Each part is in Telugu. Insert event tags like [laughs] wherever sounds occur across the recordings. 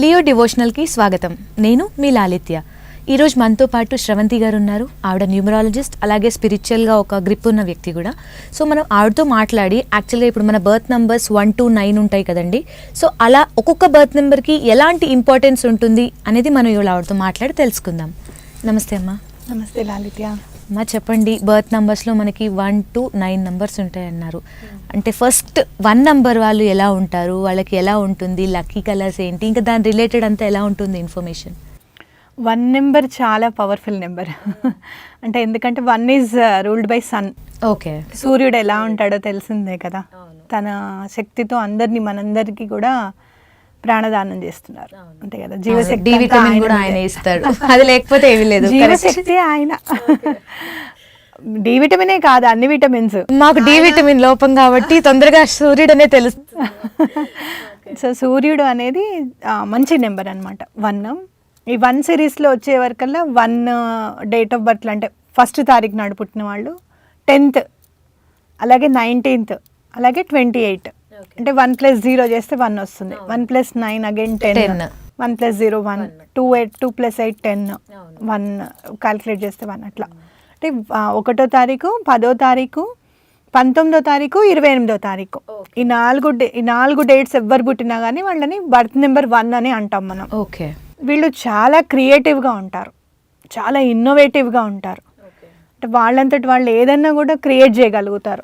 లియో డివోషనల్కి స్వాగతం. నేను మీ లాలిత్య. ఈరోజు మనతో పాటు శ్రవంతి గారు ఉన్నారు. ఆవిడ న్యూమరాలజిస్ట్ అలాగే స్పిరిచువల్గా ఒక గ్రిప్ ఉన్న వ్యక్తి కూడా. సో మనం ఆవిడతో మాట్లాడి యాక్చువల్గా ఇప్పుడు మన birth numbers one to nine ఉంటాయి కదండి. సో అలా ఒక్కొక్క బర్త్ నెంబర్కి ఎలాంటి ఇంపార్టెన్స్ ఉంటుంది అనేది మనం ఇవాళ ఆవిడతో మాట్లాడి తెలుసుకుందాం. నమస్తే అమ్మా. నమస్తే లాలిత్య. అమ్మా చెప్పండి. బర్త్ నంబర్స్లో మనకి వన్ టు నైన్ నంబర్స్ ఉంటాయి అన్నారు అంటే ఫస్ట్ వన్ నంబర్ వాళ్ళు ఎలా ఉంటారు? వాళ్ళకి ఎలా ఉంటుంది? లక్కీ కలర్స్ ఏంటి? ఇంకా దాని రిలేటెడ్ అంతా ఎలా ఉంటుంది ఇన్ఫర్మేషన్ వన్ నెంబర్ చాలా పవర్ఫుల్ నెంబర్ [laughs] అంటే ఎందుకంటే one is ruled by sun okay సూర్యుడు ఎలా ఉంటాడో తెలిసిందే కదా. తన శక్తితో అందరినీ మనందరికీ కూడా ప్రాణదానం చేస్తున్నారు. అంతే కదా? జీవశక్తి విటమిన్ కూడా ఆయన. ఇస్తాడు అది లేకపోతే ఏమీ లేదు. [laughs] జీవశక్తి ఆయన. డి విటమినే కాదు అన్ని విటమిన్స్. మాకు డి విటమిన్ లోపం కాబట్టి తొందరగా సూర్యుడనే తెలుసు [laughs] సో సూర్యుడు అనేది మంచి నెంబర్ అనమాట వన్. ఈ వన్ సిరీస్లో వచ్చే వరకల్లా వన్ డేట్ ఆఫ్ బర్త్ అంటే ఫస్ట్ తారీఖు నాడు పుట్టిన వాళ్ళు టెన్త్ అలాగే నైన్టీన్త్ అలాగే ట్వంటీ ఎయిట్. అంటే వన్ ప్లస్ జీరో చేస్తే వన్ వస్తుంది. One plus nine again ten. 10. One plus zero one. Two eight two plus eight ten. One calculate చేస్తే వన్ అట్లా. అంటే ఒకటో తారీఖు పదో తారీఖు పంతొమ్మిదో తారీఖు ఇరవై ఎనిమిదో తారీఖు. ఈ నాలుగు డే ఈ నాలుగు డేట్స్ ఎవ్వరు పుట్టినా కానీ వాళ్ళని బర్త్ నెంబర్ వన్ అని అంటాం మనం. ఓకే. వీళ్ళు చాలా క్రియేటివ్గా ఉంటారు. చాలా ఇన్నోవేటివ్గా ఉంటారు. అంటే వాళ్ళంతటి వాళ్ళు ఏదన్నా కూడా క్రియేట్ చేయగలుగుతారు.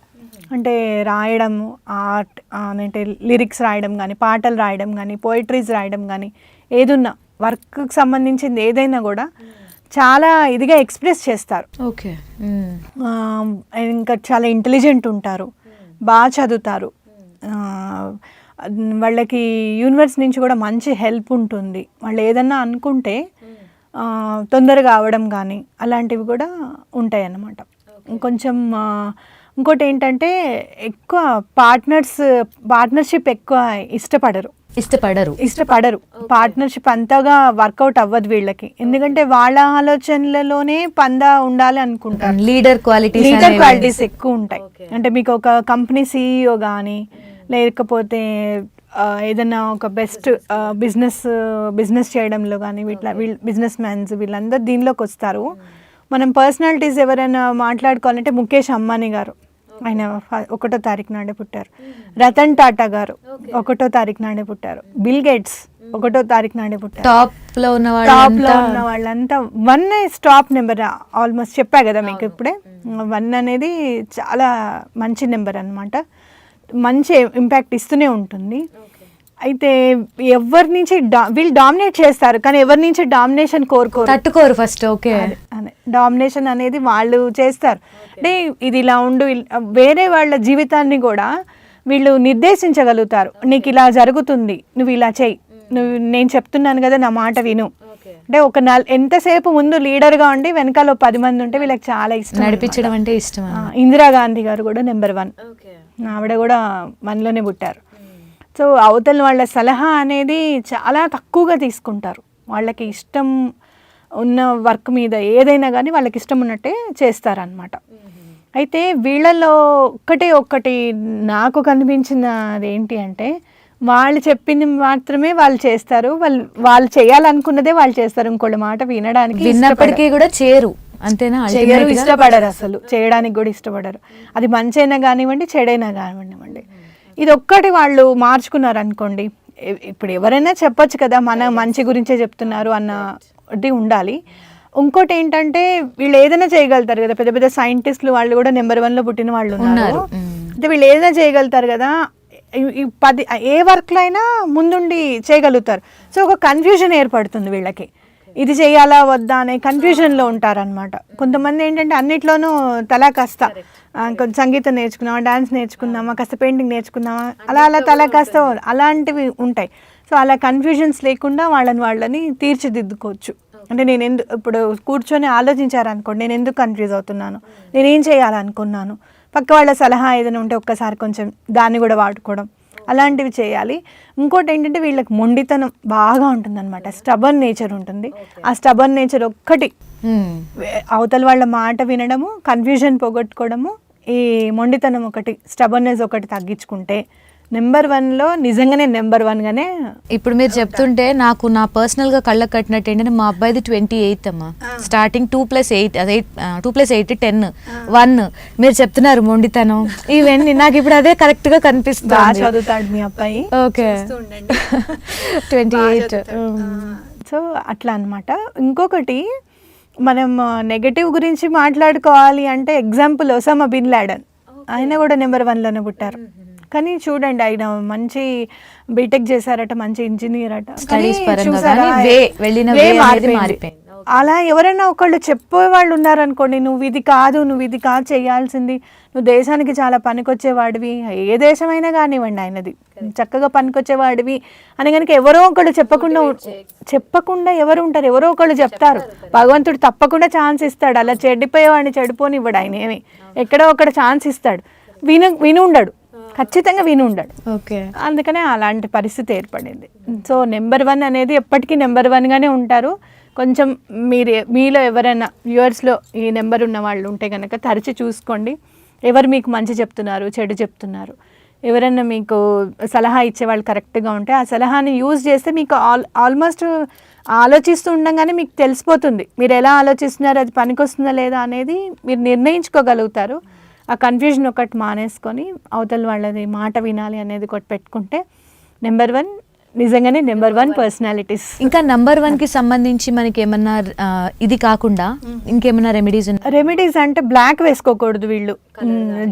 అంటే రాయడం ఆర్ట్ అంటే లిరిక్స్ రాయడం కానీ పాటలు రాయడం కానీ పోయిటరీస్ రాయడం కానీ ఏదున్నా వర్క్కి సంబంధించింది ఏదైనా కూడా చాలా ఇదిగా ఎక్స్ప్రెస్ చేస్తారు. ఓకే. ఇంకా చాలా ఇంటెలిజెంట్ ఉంటారు బాగా చదువుతారు. వాళ్ళకి యూనివర్స్ నుంచి కూడా మంచి హెల్ప్ ఉంటుంది. వాళ్ళు ఏదన్నా అనుకుంటే తొందరగా అవడం కానీ అలాంటివి కూడా ఉంటాయి అన్నమాట కొంచెం ఇంకోటి ఏంటంటే ఎక్కువ పార్ట్నర్స్ పార్ట్నర్షిప్ ఎక్కువ ఇష్టపడరు. ఇష్టపడరు. ఇష్టపడరు. పార్ట్నర్షిప్ అంతగా వర్కౌట్ అవ్వదు వీళ్ళకి. ఎందుకంటే వాళ్ళ ఆలోచనలలోనే పందా ఉండాలి అనుకుంటారు. లీడర్ క్వాలిటీస్ లీడర్ క్వాలిటీస్ ఎక్కువ ఉంటాయి. అంటే మీకు ఒక కంపెనీ సీఈఓ కానీ లేకపోతే ఏదైనా ఒక బెస్ట్ బిజినెస్ బిజినెస్ చేయడంలో కానీ వీళ్ళ వీళ్ళ బిజినెస్ మ్యాన్స్ వీళ్ళందరూ దీనిలోకి వస్తారు మనం పర్సనాలిటీస్ ఎవరైనా మాట్లాడుకోవాలంటే ముఖేష్ అంబానీ గారు. ఆయన ఒకటో తారీఖు నాడే పుట్టారు. రతన్ టాటా గారు ఒకటో తారీఖు నాడే పుట్టారు. బిల్ గేట్స్ ఒకటో తారీఖు నాడే పుట్టారు. టాప్లో ఉన్న టాప్లో వాళ్ళు ఉన్న వాళ్ళంతా వన్ స్టాప్ నెంబర్ ఆల్మోస్ట్ చెప్పా కదా మీకు ఇప్పుడే. వన్ అనేది చాలా మంచి నెంబర్ అన్నమాట. మంచి ఇంపాక్ట్ ఇస్తూనే ఉంటుంది. అయితే ఎవరి నుంచి వీళ్ళు డామినేట్ చేస్తారు కానీ ఎవరి నుంచి డామినేషన్ కోరుకోరు. తట్టుకోరు ఫస్ట్ ఓకే. అదే, అదే. డామినేషన్ అనేది వాళ్ళు చేస్తారు. అంటే ఇది ఇలా ఉండు వేరే వాళ్ళ జీవితాన్ని కూడా వీళ్ళు నిర్దేశించగలుగుతారు. నీకు ఇలా జరుగుతుంది నువ్వు ఇలా చెయ్యి నువ్వు నేను చెప్తున్నాను కదా నా మాట విను. అంటే ఒక నల్ ఎంతసేపు ముందు లీడర్గా ఉండి వెనకాల పది మంది ఉంటే వీళ్ళకి చాలా ఇష్టం నడిపించడం అంటే ఇష్టం ఇందిరాగాంధీ గారు కూడా నెంబర్ వన్. ఆవిడ కూడా మనలోనే పుట్టారు. సో అవతల వాళ్ళ సలహా అనేది చాలా తక్కువగా తీసుకుంటారు. వాళ్ళకి ఇష్టం ఉన్న వర్క్ మీద ఏదైనా కానీ వాళ్ళకి ఇష్టం ఉన్నట్టే చేస్తారనమాట అయితే వీళ్ళలో ఒక్కటే ఒక్కటి నాకు కనిపించినది ఏంటి అంటే వాళ్ళు చెప్పింది మాత్రమే వాళ్ళు చేస్తారు. వాళ్ళు వాళ్ళు చేయాలనుకున్నదే వాళ్ళు చేస్తారు. ఇంకోళ్ళ మాట వినడానికి. విన్నప్పటికీ కూడా చేరు అంతేనా? చేయరు? ఇష్టపడరు అసలు. చేయడానికి కూడా ఇష్టపడరు. అది మంచి అయినా కానివ్వండి చెడైనా కానివ్వండి. ఇది ఒక్కటి వాళ్ళు మార్చుకున్నారు అనుకోండి ఇప్పుడు ఎవరైనా చెప్పొచ్చు కదా మన మంచి గురించే చెప్తున్నారు అన్నది ఉండాలి. ఇంకోటి ఏంటంటే వీళ్ళు ఏదైనా చేయగలుగుతారు కదా పెద్ద పెద్ద సైంటిస్టులు వాళ్ళు కూడా నెంబర్ వన్లో పుట్టిన వాళ్ళు ఉన్నారు. అంటే వీళ్ళు ఏదైనా చేయగలుగుతారు కదా పది ఏ వర్క్లో అయినా ముందుండి చేయగలుగుతారు. సో ఒక కన్ఫ్యూజన్ ఏర్పడుతుంది వీళ్ళకి. ఇది చేయాలా వద్దా అనే కన్ఫ్యూజన్లో ఉంటారనమాట కొంతమంది ఏంటంటే అన్నిట్లోనూ తలా కాస్త కొంచెం సంగీతం నేర్చుకున్నామా డాన్స్ నేర్చుకున్నామా కాస్త పెయింటింగ్ నేర్చుకున్నామా అలా అలా తలా కాస్త అలాంటివి ఉంటాయి. సో అలా కన్ఫ్యూజన్స్ లేకుండా వాళ్ళని వాళ్ళని తీర్చిదిద్దుకోవచ్చు. అంటే నేను ఎందు ఇప్పుడు కూర్చొని ఆలోచించారనుకోండి నేను ఎందుకు కన్ఫ్యూజ్ అవుతున్నాను? నేనేం చేయాలనుకున్నాను? పక్క వాళ్ళ సలహా ఏదైనా ఉంటే ఒక్కసారి కొంచెం దాన్ని కూడా వాడుకోవడం. అలాంటివి చేయాలి. ఇంకోటి ఏంటంటే వీళ్ళకి మొండితనం బాగా ఉంటుందన్నమాట. స్టబన్ నేచర్ ఉంటుంది. ఆ స్టబన్ నేచర్ ఒక్కటి అవతల వాళ్ళ మాట వినడము కన్ఫ్యూజన్ పోగొట్టుకోవడము ఈ మొండితనం ఒకటి స్టబర్నెస్ ఒకటి తగ్గించుకుంటే నెంబర్ వన్లో నిజంగానే నెంబర్ వన్గానే ఇప్పుడు మీరు చెప్తుంటే నాకు నా పర్సనల్గా కళ్ళకి కట్టినట్టు ఏంటంటే మా అబ్బాయిది ట్వంటీ ఎయిత్ అమ్మా. స్టార్టింగ్ టూ ప్లస్ ఎయిట్ అదే two plus eight ten one మీరు చెప్తున్నారు మొండితనం. ఇవన్నీ నాకు ఇప్పుడు అదే కరెక్ట్గా బాగా కనిపిస్తుంది చదువుతాడు మీ అబ్బాయి. ఓకే. ట్వంటీ [laughs] ఎయిట్ సో అట్లా అన్నమాట. ఇంకొకటి మనం నెగటివ్ గురించి మాట్లాడుకోవాలి అంటే ఎగ్జాంపుల్ ఒసామా బిన్ లాడన్ ఆయన కూడా నెంబర్ వన్లోనే పుట్టారు. కానీ చూడండి ఆయన మంచి బీటెక్ చేశారట మంచి ఇంజనీర్ అట. అలా ఎవరైనా ఒకళ్ళు చెప్పే వాళ్ళు ఉన్నారనుకోండి నువ్వు ఇది కాదు నువ్వు ఇది కాదు చేయాల్సింది. నువ్వు దేశానికి చాలా పనికొచ్చేవాడివి ఏ దేశమైనా కానివ్వండి ఆయనది. చక్కగా పనికొచ్చేవాడివి అని కనుక ఎవరో ఒకళ్ళు చెప్పకుండా చెప్పకుండా ఎవరు ఉంటారు? ఎవరో ఒకళ్ళు చెప్తారు. భగవంతుడు తప్పకుండా ఛాన్స్ ఇస్తాడు. అలా చెడిపోయేవాడిని చెడిపోనివ్వడు ఆయన ఏమి. ఎక్కడో ఒకడ ఛాన్స్ ఇస్తాడు. విను విని ఉండడు ఖచ్చితంగా విని ఉండడు. ఓకే. అందుకనే అలాంటి పరిస్థితి ఏర్పడింది. సో నెంబర్ వన్ అనేది ఎప్పటికీ నెంబర్ వన్గానే ఉంటారు. కొంచెం మీరు మీలో ఎవరైనా వ్యూవర్స్లో ఈ నెంబర్ ఉన్న వాళ్ళు ఉంటే కనుక తరచి చూసుకోండి. ఎవరు మీకు మంచి చెప్తున్నారు చెడు చెప్తున్నారు? ఎవరైనా మీకు సలహా ఇచ్చే వాళ్ళు కరెక్ట్గా ఉంటే ఆ సలహాని యూజ్ చేస్తే మీకు ఆల్ ఆల్మోస్ట్ ఆలోచిస్తూ ఉండగానే మీకు తెలిసిపోతుంది. మీరు ఎలా ఆలోచిస్తున్నారు అది పనికొస్తుందా లేదా అనేది మీరు నిర్ణయించుకోగలుగుతారు. ఆ కన్ఫ్యూజన్ ఒకటి మానేసుకొని అవతల వాళ్ళది మాట వినాలి అనేది ఒకటి పెట్టుకుంటే నెంబర్ వన్ నిజంగానే నెంబర్ వన్ పర్సనాలిటీస్ ఇంకా నంబర్ వన్కి సంబంధించి మనకి ఏమన్నా ఇది కాకుండా ఇంకేమన్నా రెమెడీస్ రెమెడీస్ అంటే బ్లాక్ వేసుకోకూడదు వీళ్ళు.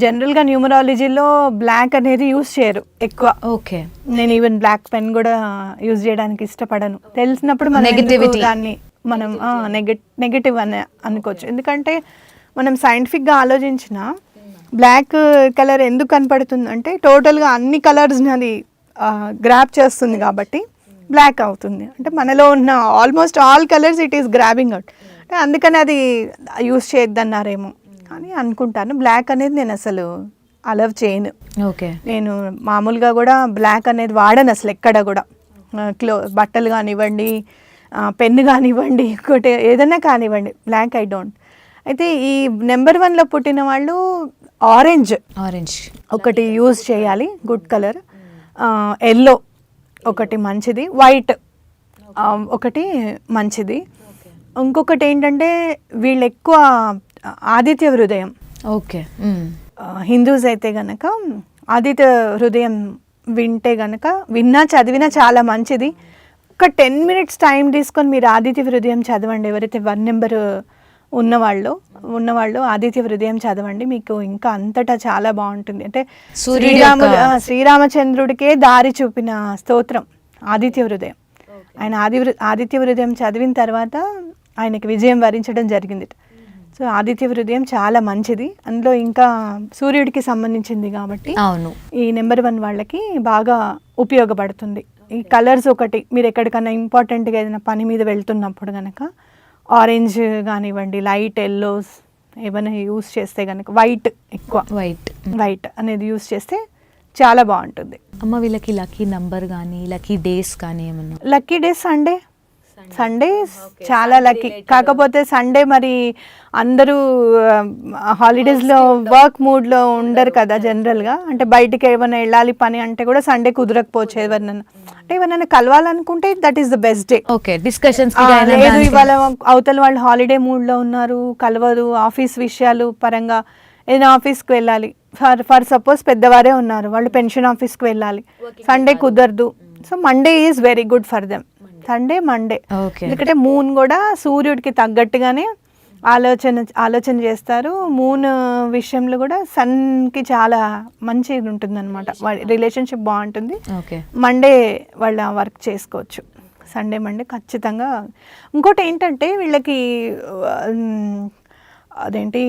జనరల్గా న్యూమరాలజీలో బ్లాక్ అనేది యూస్ చేయరు ఎక్కువ. ఓకే. నేను ఈవెన్ బ్లాక్ పెన్ కూడా యూజ్ చేయడానికి ఇష్టపడను. తెలిసినప్పుడు Negativity. దాన్ని మనం నెగటివ్ అని అనుకోవచ్చు. ఎందుకంటే మనం సైంటిఫిక్గా ఆలోచించిన బ్లాక్ కలర్ ఎందుకు కనపడుతుంది అంటే టోటల్గా అన్ని కలర్స్ని అది గ్రాప్ చేస్తుంది కాబట్టి బ్లాక్ అవుతుంది. అంటే మనలో ఉన్న almost all colours it is grabbing out. అంటే అందుకని అది యూస్ చేయొద్దన్నారేమో అని అనుకుంటాను. బ్లాక్ అనేది నేను అసలు అలవ్ చేయను. ఓకే. నేను మామూలుగా కూడా బ్లాక్ అనేది వాడను అసలు ఎక్కడ కూడా. క్లో బట్టలు కానివ్వండి పెన్ను కానివ్వండి [laughs] ఇంకోటి ఏదైనా కానివ్వండి. Black I don't. అయితే ఈ నెంబర్ వన్లో పుట్టిన వాళ్ళు ఆరెంజ్ ఆరెంజ్ ఒకటి యూజ్ చేయాలి గుడ్ కలర్. ఎల్లో ఒకటి మంచిది వైట్ ఒకటి మంచిది. ఇంకొకటి ఏంటంటే వీళ్ళు ఎక్కువ ఆదిత్య హృదయం. ఓకే హిందూస్ అయితే గనక ఆదిత్య హృదయం వింటే గనక విన్నా చదివినా చాలా మంచిది. ఒక టెన్ మినిట్స్ టైం తీసుకొని మీరు ఆదిత్య హృదయం చదవండి ఎవరైతే వన్ నెంబర్ ఉన్నవాళ్ళు ఉన్నవాళ్ళు ఆదిత్య హృదయం చదవండి. మీకు ఇంకా అంతటా చాలా బాగుంటుంది. అంటే ఆ, శ్రీరామచంద్రుడికే దారి చూపిన స్తోత్రం ఆదిత్య హృదయం. ఆయన ఆది ఆదిత్య హృదయం చదివిన తర్వాత ఆయనకి విజయం వరించడం జరిగింది. సో ఆదిత్య హృదయం చాలా మంచిది. అందులో ఇంకా సూర్యుడికి సంబంధించింది కాబట్టి అవును. ఈ నెంబర్ వన్ వాళ్ళకి బాగా ఉపయోగపడుతుంది. ఈ కలర్స్ ఒకటి మీరు ఎక్కడికైనా ఇంపార్టెంట్గా ఏదైనా పని మీద వెళ్తున్నప్పుడు కనుక ఆరెంజ్ కానివ్వండి లైట్ ఎల్లోస్ ఏమైనా యూస్ చేస్తే కనుక వైట్ ఎక్కువ. వైట్ వైట్ అనేది యూస్ చేస్తే చాలా బాగుంటుంది. అమ్మ వీళ్ళకి లక్కీ నంబర్ కానీ లక్కీ డేస్ కానీ ఏమన్నా? లక్కీ డే సండే సండే చాలా లక్కీ కాకపోతే సండే మరి అందరూ హాలిడేస్లో వర్క్ మూడ్లో ఉండరు కదా జనరల్గా అంటే బయటికి ఏమైనా వెళ్ళాలి పని అంటే కూడా సండే కుదరకపోవచ్చు ఎవరినైనా అంటే ఎవరైనా కలవాలనుకుంటే that is the best day okay discussions లేదు ఇవాళ అవతల వాళ్ళు హాలిడే మూడ్లో ఉన్నారు కలవదు ఆఫీస్ విషయాలు పరంగా ఏదైనా ఆఫీస్కి వెళ్ళాలి. ఫర్ ఫర్ సపోజ్ పెద్దవారే ఉన్నారు వాళ్ళు పెన్షన్ ఆఫీస్కి వెళ్ళాలి. సండే కుదరదు. So Monday is very good for them Sunday Monday ఎందుకంటే మూన్ కూడా సూర్యుడికి తగ్గట్టుగానే ఆలోచన ఆలోచన చేస్తారు. మూన్ విషయంలో కూడా సన్కి చాలా మంచిది ఉంటుందన్నమాట. వాడి రిలేషన్షిప్ బాగుంటుంది. మండే వాళ్ళ వర్క్ చేసుకోవచ్చు. సండే మండే ఖచ్చితంగా. ఇంకోటి ఏంటంటే వీళ్ళకి ఉమ్, అదేంటి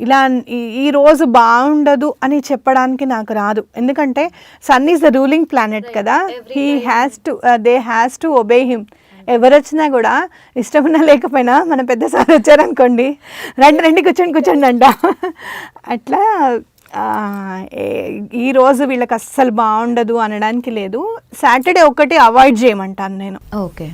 ఇలా ఈ- రోజు బాగుండదు అని చెప్పడానికి నాకు రాదు. ఎందుకంటే sun is the ruling planet కదా. He has to they has to obey him ఎవరు వచ్చినా కూడా ఇష్టమున్నా లేకపోయినా మన పెద్ద సార్ వచ్చారనుకోండి. రండి రండి కూర్చోండి కూర్చోండి అంట. అట్లా ఆ, ఏ- ఈ రోజు వీళ్ళకి అస్సలు బాగుండదు అనడానికి లేదు. సాటర్డే ఒకటి అవాయిడ్ చేయమంటాను నేను. ఓకే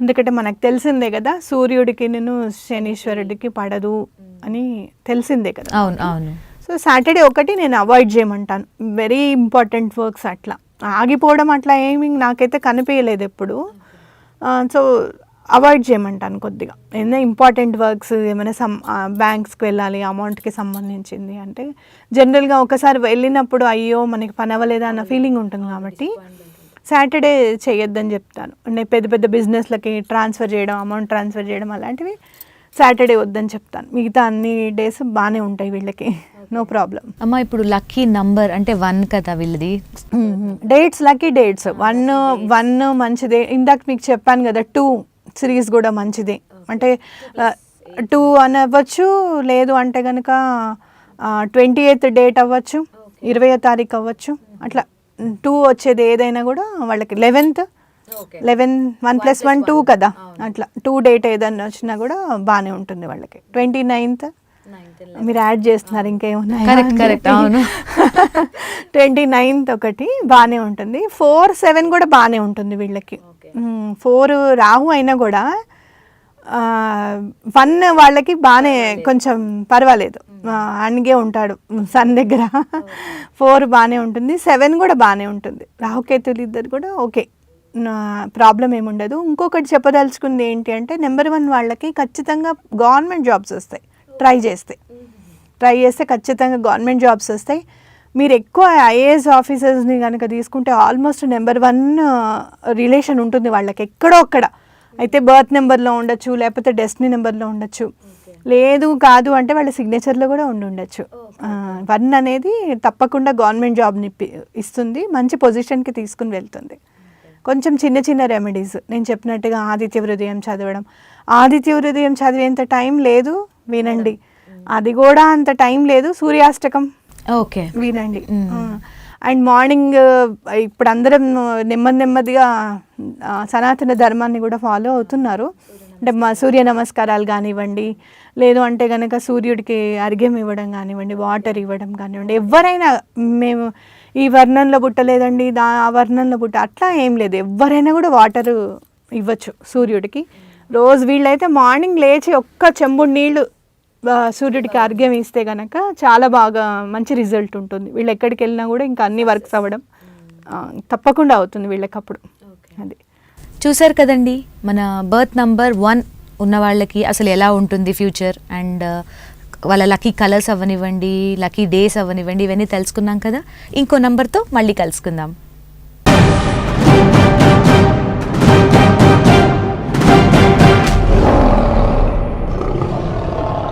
ఎందుకంటే మనకు తెలిసిందే కదా సూర్యుడికి నేను శనీశ్వరుడికి పడదు. అని తెలిసిందే కదా అవును అవును. సో సాటర్డే ఒకటి నేను అవాయిడ్ చేయమంటాను. వెరీ ఇంపార్టెంట్ వర్క్స్ అట్లా. ఆగిపోవడం అట్లా ఏమి నాకైతే కనిపించలేదు ఎప్పుడు. సో అవాయిడ్ చేయమంటాను కొద్దిగా. ఏదైనా ఇంపార్టెంట్ వర్క్స్ ఏమైనా సమ్ బ్యాంక్స్కి వెళ్ళాలి అమౌంట్కి సంబంధించింది అంటే జనరల్గా ఒకసారి వెళ్ళినప్పుడు అయ్యో మనకి పని అవ్వలేదా అన్న ఫీలింగ్ ఉంటుంది కాబట్టి సాటర్డే చేయొద్దని చెప్తాను. అంటే పెద్ద పెద్ద బిజినెస్లకి ట్రాన్స్ఫర్ చేయడం అమౌంట్ ట్రాన్స్ఫర్ చేయడం అలాంటివి సాటర్డే వద్దని చెప్తాను. మిగతా అన్ని డేస్ బాగానే ఉంటాయి వీళ్ళకి. నో ప్రాబ్లం అమ్మ ఇప్పుడు లక్కీ నంబర్ అంటే వన్ కదా వీళ్ళది? Dates lucky dates. One one మంచిదే. ఇందాక మీకు చెప్పాను కదా టూ సిరీస్ కూడా మంచిదే. అంటే టూ అని అవ్వచ్చు లేదు అంటే కనుక ట్వంటీ ఎయిత్ డేట్ అవ్వచ్చు ఇరవై తారీఖు అవ్వచ్చు. అట్లా టూ వచ్చేది ఏదైనా కూడా వాళ్ళకి. Eleventh eleven one plus one two కదా. అట్లా టూ డేట్ ఏదైనా వచ్చినా కూడా బాగానే ఉంటుంది వాళ్ళకి. ట్వంటీ నైన్త్ మీరు యాడ్ చేస్తున్నారు ఇంకేమున్నాయి Correct, correct, అవును. [laughs] ట్వంటీ నైన్త్ ఒకటి బాగానే ఉంటుంది. ఫోర్ సెవెన్ కూడా బాగానే ఉంటుంది వీళ్ళకి. ఫోర్ రాహు అయినా కూడా వన్ వాళ్ళకి బాగానే కొంచెం పర్వాలేదు. అనిగే ఉంటాడు సన్ దగ్గర. ఫోర్ [laughs] బాగానే ఉంటుంది. సెవెన్ కూడా బాగానే ఉంటుంది. రాహుకేతులు ఇద్దరు కూడా ఓకే ప్రాబ్లం ఏముండదు. ఇంకొకటి చెప్పదలుచుకుంది ఏంటి అంటే నెంబర్ వన్ వాళ్ళకి ఖచ్చితంగా గవర్నమెంట్ జాబ్స్ వస్తాయి. ట్రై చేస్తే. ట్రై చేస్తే ఖచ్చితంగా గవర్నమెంట్ జాబ్స్ వస్తాయి. మీరు ఎక్కువ ఐఏఎస్ ఆఫీసర్స్ని కనుక తీసుకుంటే ఆల్మోస్ట్ నెంబర్ వన్ రిలేషన్ ఉంటుంది వాళ్ళకి. ఎక్కడో అక్కడ. అయితే బర్త్ నెంబర్లో ఉండొచ్చు లేకపోతే డెస్టినీ నెంబర్లో ఉండొచ్చు. లేదు కాదు అంటే వాళ్ళ సిగ్నేచర్లో కూడా ఉండి ఉండొచ్చు. వన్ అనేది తప్పకుండా గవర్నమెంట్ జాబ్ని ఇస్తుంది. మంచి పొజిషన్కి తీసుకుని వెళ్తుంది. కొంచెం చిన్న చిన్న రెమెడీస్ నేను చెప్పినట్టుగా ఆదిత్య హృదయం చదవడం. ఆదిత్య హృదయం చదివేంత టైం లేదు వినండి. అది కూడా అంత టైం లేదు సూర్యాష్టకం ఓకే. వినండి. అండ్ మార్నింగ్ ఇప్పుడు అందరం నెమ్మది నెమ్మదిగా సనాతన ధర్మాన్ని కూడా ఫాలో అవుతున్నారు. అంటే మా సూర్య నమస్కారాలు కానివ్వండి లేదు అంటే కనుక సూర్యుడికి అర్ఘ్యం ఇవ్వడం కానివ్వండి వాటర్ ఇవ్వడం కానివ్వండి ఎవరైనా మేము ఈ వర్ణంలో పుట్టలేదండి దా ఆ వర్ణంలో పుట్ట అట్లా ఏం లేదు. ఎవరైనా కూడా వాటర్ ఇవ్వచ్చు సూర్యుడికి. రోజు వీళ్ళైతే మార్నింగ్ లేచి ఒక్క చెంబుడు నీళ్ళు ఆ, సూర్యుడికి అర్ఘ్యం ఇస్తే గనక చాలా బాగా మంచి రిజల్ట్ ఉంటుంది. వీళ్ళు ఎక్కడికి వెళ్ళినా కూడా ఇంకా అన్ని వర్క్స్ అవ్వడం తప్పకుండా అవుతుంది వీళ్ళకి అప్పుడు. అది. చూసారు కదండి మన బర్త్ నంబర్ వన్ ఉన్న వాళ్ళకి అసలు ఎలా ఉంటుంది ఫ్యూచర్? అండ్ వాళ్ళ లక్కీ కలర్స్ అవ్వనివ్వండి లక్కీ డేస్ అవ్వనివ్వండి ఇవన్నీ తెలుసుకున్నాం కదా. ఇంకో నంబర్తో మళ్ళీ కలుసుకుందాం.